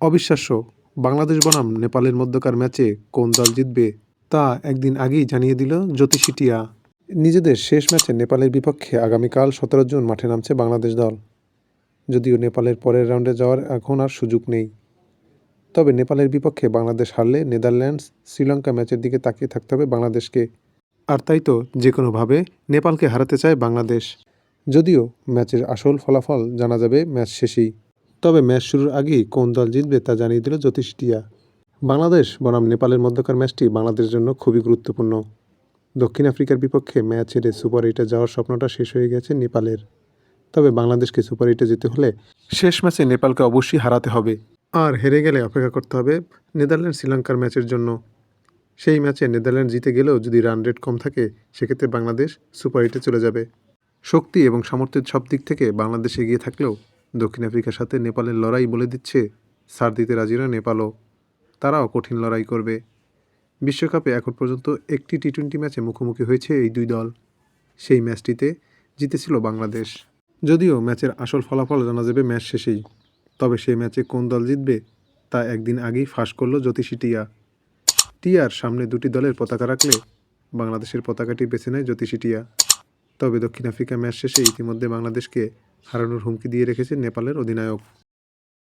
অবিশ্বাস্য। বাংলাদেশ বনাম নেপালের মধ্যকার ম্যাচে কোন দল জিতবে তা একদিন আগেই জানিয়ে দিল জ্যোতিষী টিয়া। নিজেদের শেষ ম্যাচে নেপালের বিপক্ষে আগামীকাল সতেরো জুন মাঠে নামছে বাংলাদেশ দল। যদিও নেপালের পরের রাউন্ডে যাওয়ার এখন আর সুযোগ নেই। তবে নেপালের বিপক্ষে বাংলাদেশ হারলে নেদারল্যান্ডস শ্রীলঙ্কা ম্যাচের দিকে তাকিয়ে থাকতে হবে বাংলাদেশকে। আর তাই তো যে কোনোভাবে নেপালকে হারাতে চায় বাংলাদেশ। যদিও ম্যাচের আসল ফলাফল জানা যাবে ম্যাচ শেষেই। তবে ম্যাচ শুরুর আগেই কোন দল জিতবে তা জানিয়ে দিল জ্যোতিষ টিয়া। বাংলাদেশ বনাম নেপালের মধ্যকার ম্যাচটি বাংলাদেশের জন্য খুবই গুরুত্বপূর্ণ। দক্ষিণ আফ্রিকার বিপক্ষে ম্যাচ হেরে সুপার এইটে যাওয়ার স্বপ্নটা শেষ হয়ে গেছে নেপালের। তবে বাংলাদেশকে সুপার এইটে যেতে হলে শেষ ম্যাচে নেপালকে অবশ্যই হারাতে হবে। আর হেরে গেলে অপেক্ষা করতে হবে নেদারল্যান্ড শ্রীলঙ্কার ম্যাচের জন্য। সেই ম্যাচে নেদারল্যান্ড জিতে গেলেও যদি রান রেট কম থাকে, সেক্ষেত্রে বাংলাদেশ সুপার এইটে চলে যাবে। শক্তি এবং সামর্থ্যের সব দিক থেকে বাংলাদেশ এগিয়ে থাকলেও দক্ষিণ আফ্রিকার সাথে নেপালের লড়াই বলে দিচ্ছে সার দিতে রাজিরা নেপালও। তারাও কঠিন লড়াই করবে। বিশ্বকাপে এখন পর্যন্ত একটি টি টোয়েন্টি ম্যাচে মুখোমুখি হয়েছে এই দুই দল। সেই ম্যাচটিতে জিতেছিল বাংলাদেশ। যদিও ম্যাচের আসল ফলাফল জানা যাবে ম্যাচ শেষেই। তবে সেই ম্যাচে কোন দল জিতবে, তা একদিন আগেই ফাঁস করল জ্যোতিষী টিয়া। টিয়ার সামনে দুটি দলের পতাকা রাখলে বাংলাদেশের পতাকাটি বেছে নেয় জ্যোতিষী টিয়া। তবে দক্ষিণ আফ্রিকা ম্যাচ শেষে ইতিমধ্যে বাংলাদেশকে হারানোর হুমকি দিয়ে রেখেছে নেপালের অধিনায়ক।